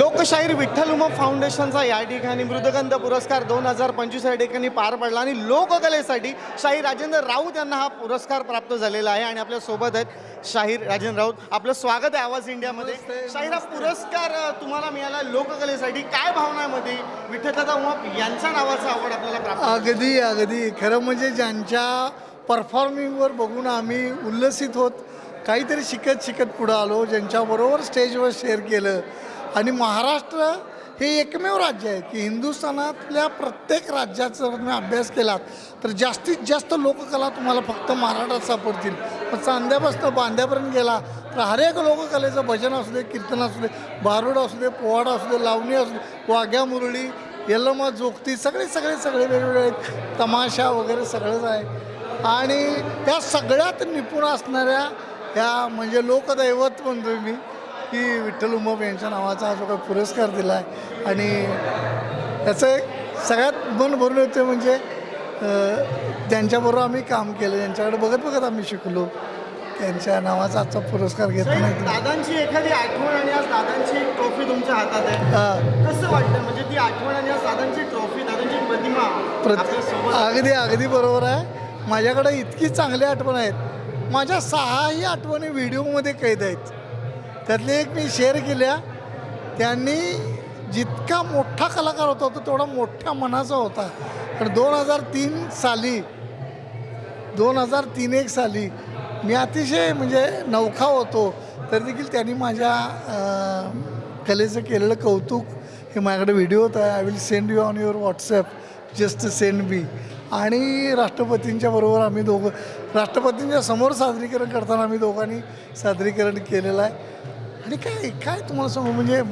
लोकशाहीर विठ्ठल उमप फाउंडेशनचा या ठिकाणी मृदगंध पुरस्कार दोन हजार पंचवीस या ठिकाणी पार पडला आणि लोककलेसाठी शाहीर राजेंद्र राऊत यांना हा पुरस्कार प्राप्त झालेला आहे आणि आपल्यासोबत आहेत शाहीर राजेंद्र राऊत. आपलं स्वागत आहे आवाज इंडियामध्ये. शाहीर हा पुरस्कार तुम्हाला मिळाला लोककलेसाठी. काय भावना आहे मध्ये? विठ्ठलदादा उमप यांच्या नावाचा आवड आपल्याला प्राप्त? अगदी अगदी. खरं म्हणजे ज्यांच्या परफॉर्मिंगवर बघून आम्ही उल्लसित होत काहीतरी शिकत शिकत पुढं आलो ज्यांच्याबरोबर स्टेजवर शेअर केलं आणि महाराष्ट्र हे एकमेव राज्य आहे की हिंदुस्थानातल्या प्रत्येक राज्याचा तुम्ही अभ्यास केलात तर जास्तीत जास्त लोककला तुम्हाला फक्त महाराष्ट्रात सापडतील मग चांद्यापासून बांद्यापर्यंत गेला तर हर एक लोककलेचं भजन असू दे कीर्तन असू दे बारूड असू दे पोवाडा असू दे लावणी असू दे वाघ्या मुरळी यलमा जोगती सगळे सगळे सगळे वेगवेगळे आहेत. तमाशा वगैरे सगळंच आहे आणि त्या सगळ्यात निपुण असणाऱ्या ह्या म्हणजे लोकदैवत म्हणतो मी की विठ्ठल उमप यांच्या नावाचा हा जो काही पुरस्कार दिला आहे आणि त्याचं एक सगळ्यात मन भरून येते म्हणजे त्यांच्याबरोबर आम्ही काम केलं. त्यांच्याकडे बघत बघत आम्ही शिकलो. त्यांच्या नावाचा आजचा पुरस्कार घेतला नाही. दादांची एखादी आठवण आणि आज दादांची एक ट्रॉफी तुमच्या हातात आहे. हां. कसं वाटतं? म्हणजे ती आठवण आणि आज दादांची ट्रॉफी दादांची प्रतिमा आहे. अगदी अगदी बरोबर आहे. माझ्याकडे इतकी चांगली आठवण आहेत. माझ्या सहाही आठवणी व्हिडिओमध्ये कैद आहेत. त्यातली एक मी शेअर केल्या त्यांनी जितका मोठा कलाकार होता तो तेवढा मोठ्या मनाचा होता. पण दोन हजार तीन साली दोन हजार तीन एक साली मी अतिशय म्हणजे नौखा होतो तर देखील त्यांनी माझ्या कलेचं केलेलं कौतुक हे माझ्याकडे व्हिडिओ होता. I will send you on your WhatsApp just send me आणि राष्ट्रपतींच्या बरोबर आम्ही दोघं राष्ट्रपतींच्या समोर सादरीकरण करताना आम्ही दोघांनी सादरीकरण केलेलं आहे. आणि काय काय तुम्हाला सांगू म्हणजे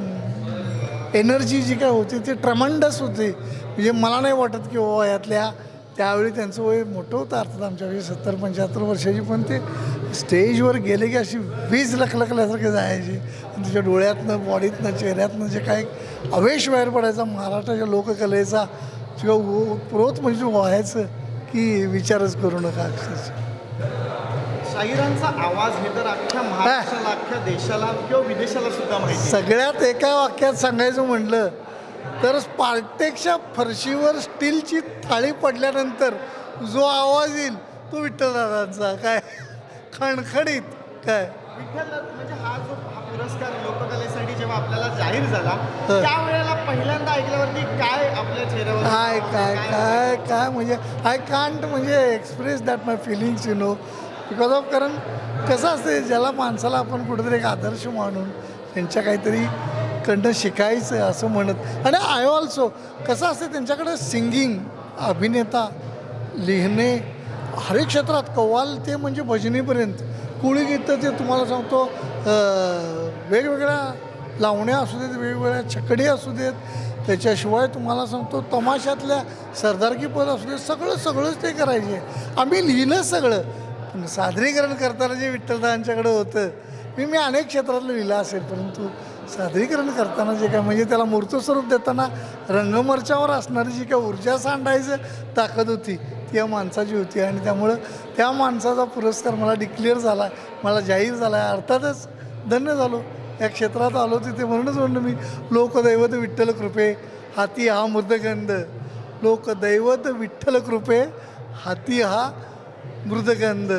एनर्जी जी काय होती ती ट्रमंडस होती. म्हणजे मला नाही वाटत की बाबा यातल्या त्यावेळी त्यांचं वय मोठं होतं. अर्थात आमच्या वेळी सत्तर पंच्याहत्तर वर्षाची पण ते स्टेजवर गेले की अशी वीज लखलखल्यासारखे जायची. आणि त्याच्या डोळ्यातनं बॉडीतनं चेहऱ्यातनं जे काय अवेश बाहेर पडायचा महाराष्ट्राच्या लोककलेचा किंवा उत्प्रोत म्हणजे व्हायचं की विचारच करू नका अक्षरशः. शाहिरांचा आवाज हे तर अख्ख्या महाराष्ट्राला अख्ख्या देशाला किंवा विदेशाला सुद्धा माहिती. सगळ्यात एका वाक्यात सांगायचं म्हटलं तर स्पार्टेकच्या फरशीवर स्टीलची थाळी पडल्यानंतर जो आवाज येईल तो विठ्ठलदादांचा काय? खणखणीत. काय? विठ्ठल म्हणजे हा जो हा पुरस्कार लोककलेसाठी जेव्हा आपल्याला जाहीर झाला. त्यावेळेला पहिल्यांदा ऐकल्यावरती काय आपल्या चेहऱ्यावर काय काय काय काय म्हणजे आय कांट म्हणजे express that my feelings you know because of कारण कसं असते ज्याला माणसाला आपण कुठेतरी एक आदर्श मानून त्यांच्या काहीतरी कडनं शिकायचं असं म्हणत. आणि आय ऑल्सो कसं असते त्यांच्याकडे सिंगिंग अभिनेता लिहिणे हर एक क्षेत्रात कव्वाल ते म्हणजे भजनीपर्यंत. कुळी गीतं ते तुम्हाला सांगतो वेगवेगळ्या लावण्या असू देत वेगवेगळ्या छकडी असू देत त्याच्याशिवाय तुम्हाला सांगतो तमाशातल्या सरदारकी पद असू देत सगळं सगळंच ते करायचे. आम्ही लिहिलं सगळं पण सादरीकरण करताना जे विठ्ठलदांच्याकडे होतं मी मी अनेक क्षेत्रातलं लिहिलं असेल परंतु सादरीकरण करताना जे काय म्हणजे त्याला मूर्तस्वरूप देताना रंगमर्चावर असणारी जी काय ऊर्जा सांडायचं ताकद होती या माणसाची होती आणि त्यामुळं त्या माणसाचा पुरस्कार मला डिक्लेअर झाला मला जाहीर झाला. आहे अर्थातच धन्य झालो. या क्षेत्रात आलो तिथे म्हणूनच म्हणलं मी लोकदैवत विठ्ठल कृपे हाती हा मृदगंध. लोकदैवत विठ्ठल कृपे हाती हा मृदगंध.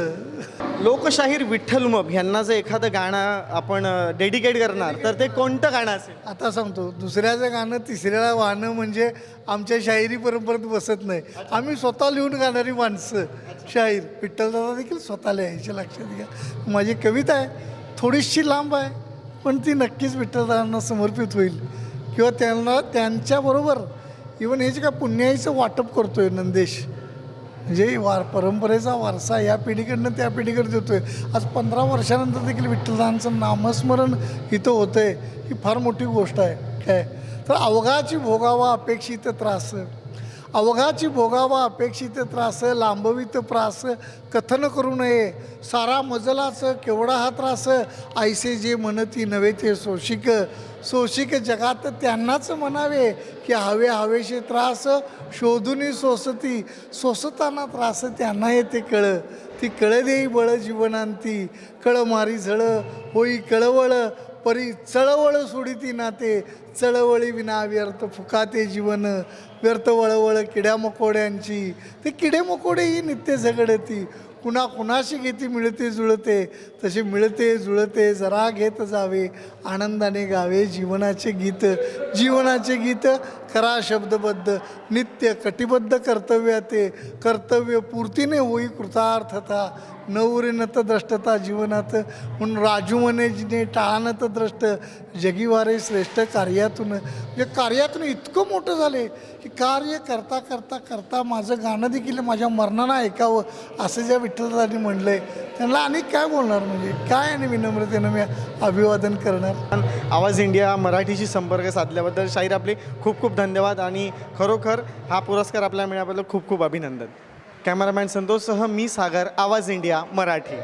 लोकशाहीर विठ्ठल उमप यांना जर एखादं गाणं आपण डेडिकेट करणार तर ते कोणतं गाणं असेल? आता सांगतो दुसऱ्याचं गाणं तिसऱ्याला वाहणं म्हणजे आमच्या शाहिरी परंपरेत बसत नाही. आम्ही स्वतः लिहून गाणारी माणसं. शाहीर विठ्ठलदादा देखील स्वतः लिहायचे लक्षात घ्या. माझी कविता आहे थोडीशी लांब आहे पण ती नक्कीच विठ्ठलदादांना समर्पित होईल. किंवा त्यांना त्यांच्याबरोबर इवन हे जे काय पुण्याईचं वाटप करतो आहे नंदेश म्हणजे वार परंपरेचा वारसा या पिढीकडनं त्या पिढीकडे देतो आहे आज पंधरा वर्षानंतर देखील विठ्ठलदांचं नामस्मरण इथं होतं आहे ही फार मोठी गोष्ट आहे. काय? तर अवघाची भोगावा अपेक्षित त्रास. अवघाची भोगावा अपेक्षित त्रास लांबवित प्रास कथन करू नये. सारा मजलाचं केवढा हा त्रास? आयसे जे म्हणती नव्हे ते सोशिक. सोशिक जगात त्यांनाच म्हणावे की हवे हवेशी त्रास शोधून सोसती सोसताना त्रास त्यांना येते कळ. ती कळ देई बळ जीवनांती कळ मारी झळ होई कळवळ परी चळवळ सोडिती नाते. चळवळी विना व्यर्थ फुकाते जीवन व्यर्थ वळवळ किड्या मकोड्यांची. ते किडे मकोडे ही नित्य झगडती. कुणा कुणाशी गीती मिळते जुळते तसे मिळते जुळते जरा घेत जावे आनंदाने गावे जीवनाचे गीत. जीवनाचे गीत करा शब्दबद्ध नित्य कटिबद्ध कर्तव्य ते कर्तव्य पूर्तीने होई कृतार्थता. नवरेनत द्रष्टता जीवनात म्हणून राजू म्हणे जिने टाळानत द्रष्ट जगीवारे श्रेष्ठ कार्यातून. म्हणजे कार्यातून इतकं मोठं झाले की कार्य करता करता करता माझं गाणं देखील माझ्या मरणानं ऐकावं असं ज्या विठ्ठलदानी म्हणलं आहे त्यांना आणि काय बोलणार म्हणजे? काय आणि विनम्रतेनं मी अभिवादन करणार? आवाज इंडिया मराठीशी संपर्क साधल्याबद्दल शाहीर आपले खूप खूप धन्यवाद आणि खरोखर हा पुरस्कार आपल्याला मिळाल्याबद्दल खूप खूप अभिनंदन. कॅमेरामॅन संतोषसह मी सागर आवाज इंडिया मराठी.